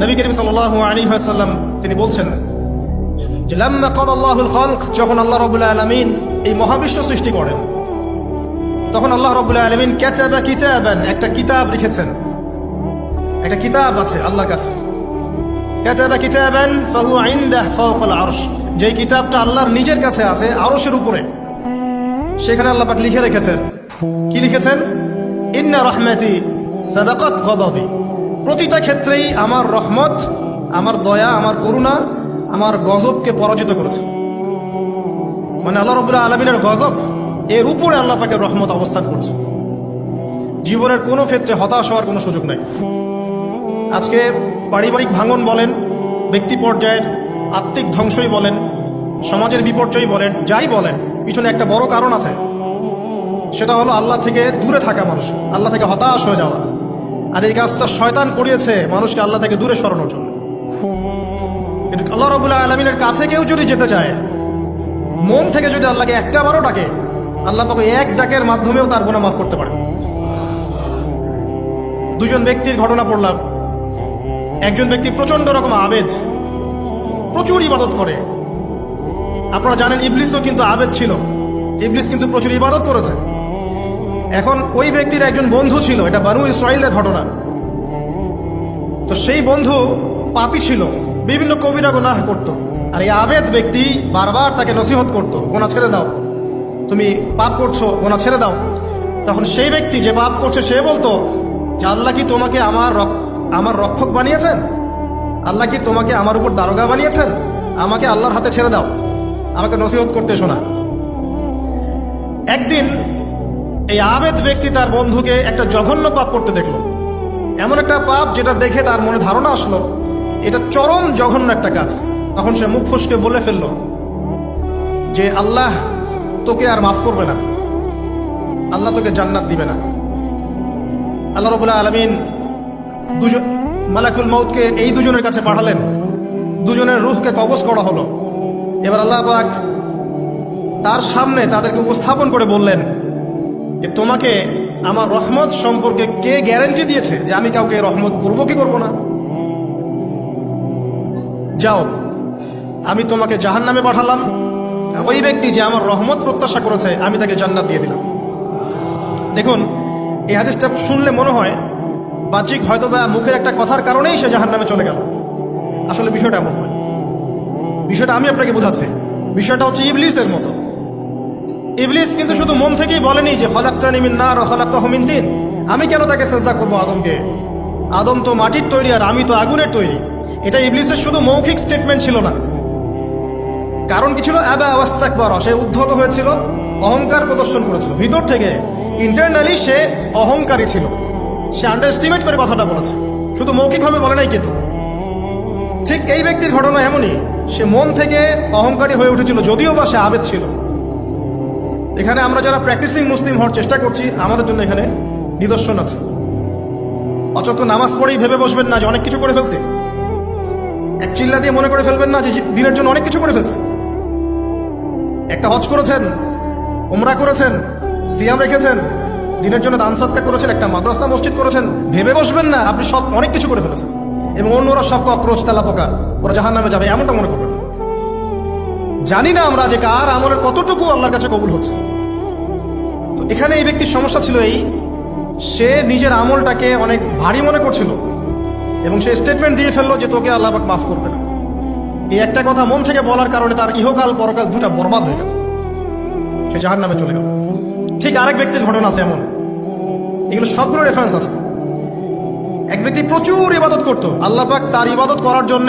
নবী করিম সাল্লাল্লাহু আলাইহি ওয়াসাল্লাম তিনি বলছেন যে, লাম্মা খালক যখন আল্লাহ রাব্বুল আলামিন এই মহাবিশ্ব সৃষ্টি করেন, তখন আল্লাহ রাব্বুল আলামিন একটা কিতাব লিখেছেন। একটা কিতাব আছে আল্লাহর কাছে। ফাওকাল আরশ। যেই কিতাবটা আল্লাহর নিজের কাছে আছে, আরশের উপরে। সেখানে আল্লাহ পাক লিখে রেখেছেন। কি লিখেছেন? ইন্না রহমাতি সাদাকাত গদাবি। প্রতিটা ক্ষেত্রেই আমার রহমত, আমার দয়া, আমার করুণা, আমার গজবকে পরাজিত করেছে। মানে আল্লাহ রবুল্লাহ আলমিনের গজব, এর উপরে আল্লাহ পাকের রহমত অবস্থান করছে। জীবনের কোনো ক্ষেত্রে হতাশ হওয়ার কোনো সুযোগ নাই। আজকে পারিবারিক ভাঙন বলেন, ব্যক্তি পর্যায়ের আত্মিক ধ্বংসই বলেন, সমাজের বিপর্যয় বলেন, যাই বলেন, পিছনে একটা বড় কারণ আছে। সেটা হলো আল্লাহ থেকে দূরে থাকা মানুষ, আল্লাহ থেকে হতাশ হয়ে যাওয়া। আর এই কাজটা শয়তান করিয়েছে মানুষকে আল্লাহ থেকে দূরে সরানোর জন্য। কিন্তু আল্লাহ রবুল্লাহ আলমিনের কাছে কেউ যদি যেতে চায়, মন থেকে যদি আল্লাহকে একটা বারও ডাকে, আল্লাহ পাবে এক ডাকের মাধ্যমেও তার গোনা মাফ করতে পারে। দুজন ব্যক্তির ঘটনা পড়লাম। একজন ব্যক্তি প্রচণ্ড রকম আবেদ, প্রচুর ইবাদত করে। আপনারা জানেন ইবলিসও কিন্তু আবেদ ছিল। ইবলিস কিন্তু প্রচুর ইবাদত করেছে। এখন ওই ব্যক্তির একজন বন্ধু ছিল, এটা বানু ইসরায়েলের ঘটনা। তো সেই বন্ধু পাপি ছিল, বিভিন্ন কবিরা গোনাহ করত। আর এই আবেদ ব্যক্তি বারবার তাকে নসিহত করত, গোনা ছেড়ে দাও। তুমি পাপ করছ, গোনা ছেড়ে দাও। তখন সেই ব্যক্তি যে পাপ করছে, সে বলতো, যে আল্লাহ কি তোমাকে আমার আমার রক্ষক বানিয়েছেন? আল্লাহ কি তোমাকে আমার উপর দারোগা বানিয়েছেন? আমাকে আল্লাহর হাতে ছেড়ে দাও। আমাকে নসিহত করতে শোনা। একদিন এই আবেদ ব্যক্তি তার বন্ধুকে একটা জঘন্য পাপ করতে দেখল। এমন একটা পাপ যেটা দেখে তার মনে ধারণা আসলো, এটা চরম জঘন্য একটা কাজ। তখন সে মুখ ফুসকে বলে ফেলল, যে আল্লাহ তোকে আর মাফ করবে না। আল্লাহ তোকে জান্নাত দিবে না। আল্লাহ রবুল্লাহ আলমিন দুজন, মালাকুল মৌতকে এই দুজনের কাছে পাঠালেন। দুজনের রুহকে কবজ করা হলো। এবার আল্লাহ পাক তার সামনে তাদেরকে উপস্থাপন করে বললেন যে তোমাকে আমার রহমত সম্পর্কে কে গ্যারান্টি দিয়েছে যে আমি কাউকে রহমত করব কি করব না? যাও, আমি তোমাকে জাহান নামে পাঠালাম। ওই ব্যক্তি যে আমার রহমত প্রত্যাশা করেছে, আমি তাকে জান্নাত দিয়ে দিলাম। দেখুন, এই হাদিসটা শুনলে মনে হয়, বাহ্যিক হয়তো বা মুখের একটা কথার কারণেই সে জাহান নামে চলে গেল। আসলে বিষয়টা এমন নয়। বিষয়টা আমি আপনাকে বোঝাচ্ছি। বিষয়টা হচ্ছে ইবলিসের মতো। ইবলিস কিন্তু শুধু মন থেকেই বলেনি যে হলাক্তানি মিন নার হলাক্তাহমিন তিন। আমি কেন তাকে চেষ্টা করব আদমকে? আদম তো মাটির তৈরি আর আমি তো আগুনের তৈরি। এটা ইবলিসের শুধু মৌখিক স্টেটমেন্ট ছিল না। কারণ কি ছিল? অ্যাবা আওয়াস্তাক বারা সে উদ্ধত হয়েছিল, অহংকার প্রদর্শন করেছিল। ভিতর থেকে ইন্টারনালি সে অহংকারী ছিল। সে আন্ডার এস্টিমেট করে কথাটা বলেছে। শুধু মৌখিকভাবে বলে নাই কিন্তু। ঠিক এই ব্যক্তির ঘটনা এমনই, সে মন থেকে অহংকারী হয়ে উঠেছিল, যদিও বা সে আবেদ ছিল। এখানে আমরা যারা প্র্যাকটিসিং মুসলিম হওয়ার চেষ্টা করছি, আমাদের জন্য এখানে নিদর্শন আছে। অচত নামাজ পড়েই ভেবে বসবেন না যে অনেক কিছু করে ফেলছে। এক চিল্লা দিয়ে মনে করে ফেলবেন না যে দিনের জন্য অনেক কিছু করে ফেলছে। একটা হজ করেছেন, উমরা করেছেন, সিয়াম রেখেছেন, দিনের জন্য দান সৎকার করেছেন, একটা মাদ্রাসা, মসজিদ করেছেন, ভেবে বসবেন না, আপনি সব অনেক কিছু করে ফেলেছেন। এবং অন্যরা সব কক্রোচ তেলা পোকা ওরা জাহান নামে যাবে, এমনটা মনে করবেন। জানি না আমরা যে কার, আমলের কতটুকু আল্লাহর কাছে কবুল হচ্ছে। তো এখানে এই ব্যক্তির সমস্যা ছিল এই, সে নিজের আমলটাকে অনেক ভারী মনে করছিল এবং সে স্টেটমেন্ট দিয়ে ফেলল যে তোকে আল্লাহ মাফ করবে না। এই একটা কথা মন থেকে বলার কারণে তার ইহকাল, পরকাল দুটা বরবাদ হয়ে গেল। সে জাহান নামে চলে গেল। ঠিক আরেক ব্যক্তির ঘটনা আছে এমন। এগুলো সবগুলো রেফারেন্স আছে। এক ব্যক্তি প্রচুর ইবাদত করতো। আল্লাহ পাক তার ইবাদত করার জন্য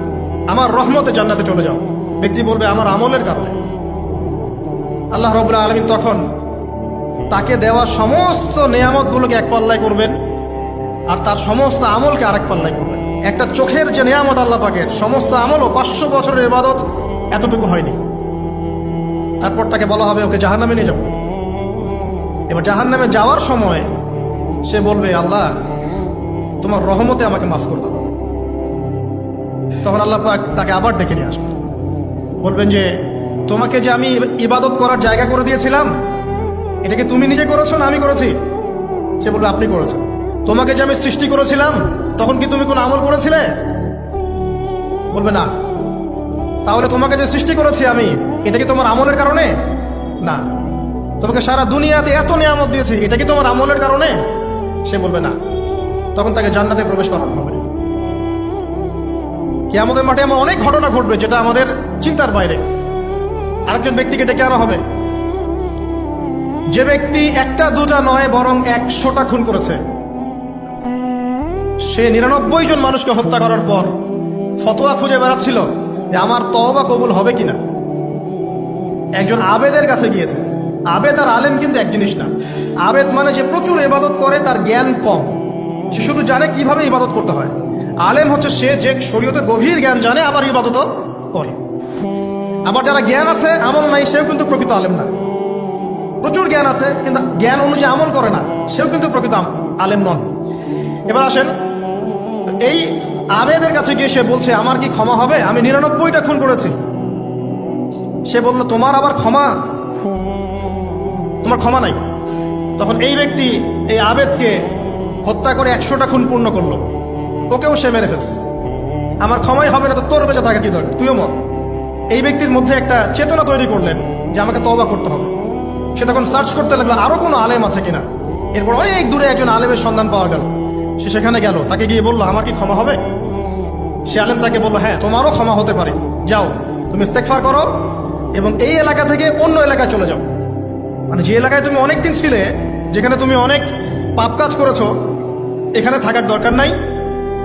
আমার রহমতে জান্নাতে চলে যাও। ব্যক্তি বলবে, আমার আমলের কারণে। আল্লাহ রবুল্লা আলমিন তখন তাকে দেওয়া সমস্ত নেয়ামতগুলোকে এক পাল্লায় করবেন আর তার সমস্ত আমলকে আরেক পাল্লায় করবেন। একটা চোখের যে নেয়ামত আল্লাহ পাকের, সমস্ত আমলও পাঁচশো বছরের ইবাদত এতটুকু হয়নি। তারপর তাকে বলা হবে, ওকে জাহান্নামে নিয়ে যাব এবার জাহান্নামে যাওয়ার সময় সে বলবে, আল্লাহ, তোমার রহমতে আমাকে মাফ করে দাও। তখন আল্লাহ পাক তাকে আবার ডেকে নিয়ে আসবে। বলবেন যে, তোমাকে যে আমি ইবাদত করার জায়গা করে দিয়েছিলাম এটাকে তুমি নিজে করেছ না আমি করেছি? সে বলবে, আপনি করেছেন। তোমাকে যে আমি সৃষ্টি করেছিলাম, তখন কি তুমি কোনো আমল করেছিলে? বলবে, না। তাহলে তোমাকে যে সৃষ্টি করেছি আমি, এটা কি তোমার আমলের কারণে? না। তোমাকে সারা দুনিয়াতে এত নিয়ামত দিয়েছি, এটা কি তোমার আমলের কারণে? সে বলবে, না। তখন তাকে জান্নাতে প্রবেশ করানো হবে। কি আমাদের মাঠে এমন অনেক ঘটনা ঘটবে যেটা আমাদের চিন্তার বাইরে। আরেকজন ব্যক্তিকে ডেকে আনা হবে। যে ব্যক্তি একটা, দুটা নয়, বরং একশোটা খুন করেছে। সে নিরানব্বই জন মানুষকে হত্যা করার পর ফতোয়া খুঁজে বেড়াচ্ছিল যে আমার তওবা কবুল হবে কিনা। একজন আবেদের কাছে গিয়েছে। আবেদ আর আলেম কিন্তু এক জিনিস না। আবেদ মানে যে প্রচুর ইবাদত করে, তার জ্ঞান কম। সে শুধু জানে কীভাবে ইবাদত করতে হয়। আলেম হচ্ছে সে যে শরীয়তের গভীর জ্ঞান জানে, আবার ইবাদত করে। আবার যারা জ্ঞান আছে, আমল নাই, সেও কিন্তু প্রকৃত আলেম না। প্রচুর জ্ঞান আছে, কিন্তু জ্ঞান অনুযায়ী আমল করে না, সেও কিন্তু প্রকৃত আলেম নন। এবার আসেন, এই আবেদের কাছে গিয়ে সে বলছে, আমার কি ক্ষমা হবে? আমি নিরানব্বইটা খুন করেছি। সে বলল, তোমার আবার ক্ষমা? তোমার ক্ষমা নাই। তখন এই ব্যক্তি এই আবেদকে হত্যা করে একশোটা খুন পূর্ণ করল। ওকেও সে মেরে ফেলছে। আমার ক্ষমাই হবে না তো তোর বেঁচে থাকার কি দরকার? তুইও মত এই ব্যক্তির মধ্যে একটা চেতনা তৈরি করলেন যে আমাকে তবা করতে হবে। সে তখন সার্চ করতে লাগল, আরও কোনো আলেম আছে কিনা? এরপর অনেক দূরে একজন আলেমের সন্ধান পাওয়া গেল। সে সেখানে গেল, তাকে গিয়ে বলল, আমার কি ক্ষমা হবে? সে আলেম তাকে বলল হ্যাঁ তোমারও ক্ষমা হতে পারে। যাও, তুমি ইস্তেকফার করো এবং এই এলাকা থেকে অন্য এলাকায় চলে যাও। মানে যে এলাকায় তুমি অনেক দিন ছিলে, যেখানে তুমি অনেক পাপ কাজ করেছ, এখানে থাকার দরকার নাই।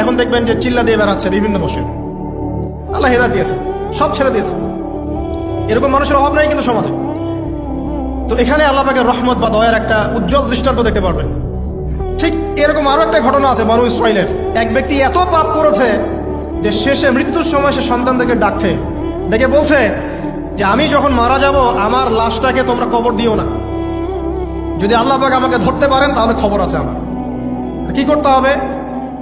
এখন দেখবেন যে চিল্লা দিয়ে বেড়াচ্ছে বিভিন্ন বসে আল্লাহ হেদা দিয়েছে, সব ছেড়ে দিয়েছে। এরকম মানুষের অভাব নাই কিন্তু সমাজে। তো এখানে আল্লাহ পাকের রহমত বা দয়ার একটা উজ্জ্বল দৃষ্টান্ত দেখতে পারবেন। ঠিক এরকম আরও একটা ঘটনা আছে মানুষ ইসরায়েলের এক ব্যক্তি এত পাপ করেছে যে শেষে মৃত্যুর সময় সে সন্তানদেরকে ডাকছে, ডেকে বলছে যে, আমি যখন মারা যাব, আমার লাশটাকে তোমরা কবর দিও না। যদি আল্লাহ পাক আমাকে ধরতে পারেন, তাহলে খবর আছে আমার। কি করতে হবে?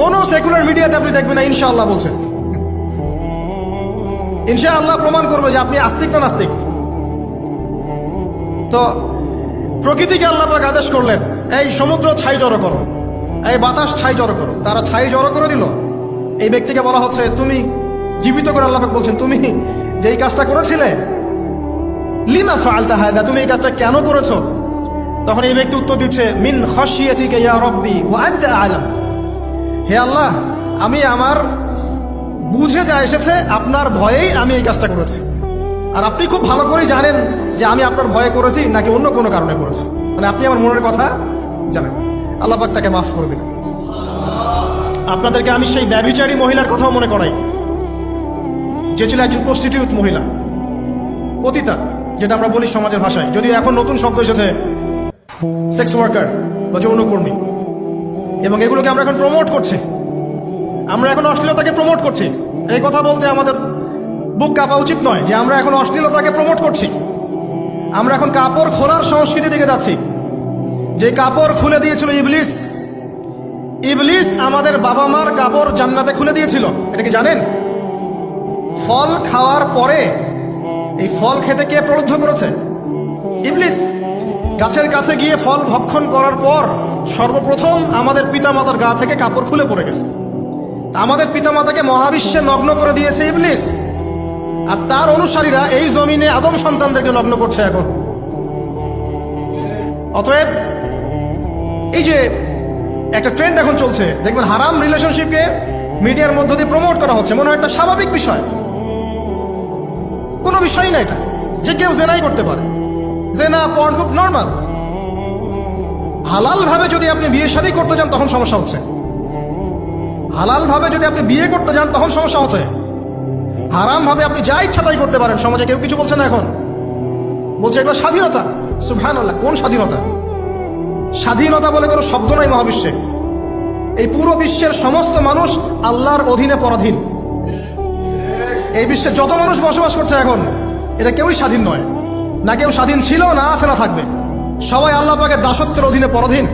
কোনো সেকুলার মিডিয়াতে আপনি দেখবেন না, ইনশাআল্লাহ বলছে। ইনশাআল্লাহ প্রমাণ করবে যে আপনি আস্তিক না নাস্তিক। তো প্রকৃতিকে আল্লাহ পাক আদেশ করলেন, এই সমুদ্র ছাই জড়ো করো, এই বাতাস ছাই জড়ো করো। তারা ছাই জড়ো করে দিল। এই ব্যক্তিকে বলা হচ্ছে, তুমি জীবিত করে আল্লাহ পাক বলছেন, তুমি যে এই কাজটা করেছিলে, লিমা ফালতা হায়দা তুমি এই কাজটা কেন করেছ? তখন এই ব্যক্তি উত্তর দিচ্ছে, মিন খসিয়াতিকে ইয়া রব্বি, ওয়া আনতা আলাম। হে আল্লাহ, আমি আমার বুঝে যা এসেছে, আপনার ভয়েই আমি এই কাজটা করেছি। আর আপনি খুব ভালো করেই জানেন যে আমি আপনার ভয়ে করেছি নাকি অন্য কোনো কারণে করেছি। মানে আপনি আমার মনের কথা জানেন। আল্লাহ পাক তাকে মাফ করে দিলেন আপনাদেরকে আমি সেই ব্যভিচারী মহিলার কথাও মনে করাই। যে ছিল একজন প্রস্টিটিউট মহিলা, পতিতা, যেটা আমরা বলি সমাজের ভাষায়। যদিও এখন নতুন শব্দ এসেছে সেক্স ওয়ার্কার বা যৌনকর্মী। এবং এগুলোকে আমরা এখন প্রমোট করছি। আমরা এখন অশ্লীলতাকে প্রমোট করছি। এই কথা বলতে আমাদের বুক কাঁপা উচিত নয় যে আমরা এখন অশ্লীলতাকে প্রমোট করছি। আমরা এখন কাপড় খোলার সংস্কৃতি দিকে যাচ্ছি। যে কাপড় খুলে দিয়েছিল ইবলিস ইবলিস আমাদের বাবা মার কাপড় জান্নাতে খুলে দিয়েছিল। এটা কি জানেন? ফল খাওয়ার পরে এই ফল খেতে কে প্রলুব্ধ করেছে? ইবলিস। গাছের কাছে গিয়ে ফল ভক্ষণ করার পর সর্বপ্রথম আমাদের পিতামাতার গা থেকে কাপড় খুলে পড়ে গেছে। আমাদের পিতামাতাকে মহাবিশ্বে নগ্ন করে দিয়েছে ইবলিস। আর তার অনুসারীরা এই জমিনে আদম সন্তানদেরকে নগ্ন করছে এখন। অতএব, এই যে একটা ট্রেন্ড এখন চলছে, দেখবেন হারাম রিলেশনশিপকে মিডিয়ার মধ্য দিয়ে প্রমোট করা হচ্ছে, মনে হয় একটা স্বাভাবিক বিষয়। কোনো বিষয়ই না এটা, যে কেউ জেনাই করতে পারে। জেনা পর্ন খুব নর্মাল হালাল ভাবে যদি আপনি বিয়ে শাদী করতে যান, তখন সমস্যা হচ্ছে। হালাল ভাবে যদি আপনি বিয়ে করতে যান, তখন সমস্যা হচ্ছে। হারাম ভাবে আপনি যা ইচ্ছা তাই করতে পারেন, সমাজে কেউ কিছু বলছে না এখন। বলছে এগুলো স্বাধীনতা। সুবহান আল্লাহ কোন স্বাধীনতা? স্বাধীনতা বলে কোনো শব্দ নাই মহাবিশ্বে। এই পুরো বিশ্বের সমস্ত মানুষ আল্লাহর অধীনে পরাধীন। এই বিশ্বে যত মানুষ বসবাস করছে এখন এটা কেউই স্বাধীন নয়। না কেউ স্বাধীন ছিল, না আছে, না থাকবে। সবাই আল্লাহ পাকে দাসত্বের অধীনে পরাধীন।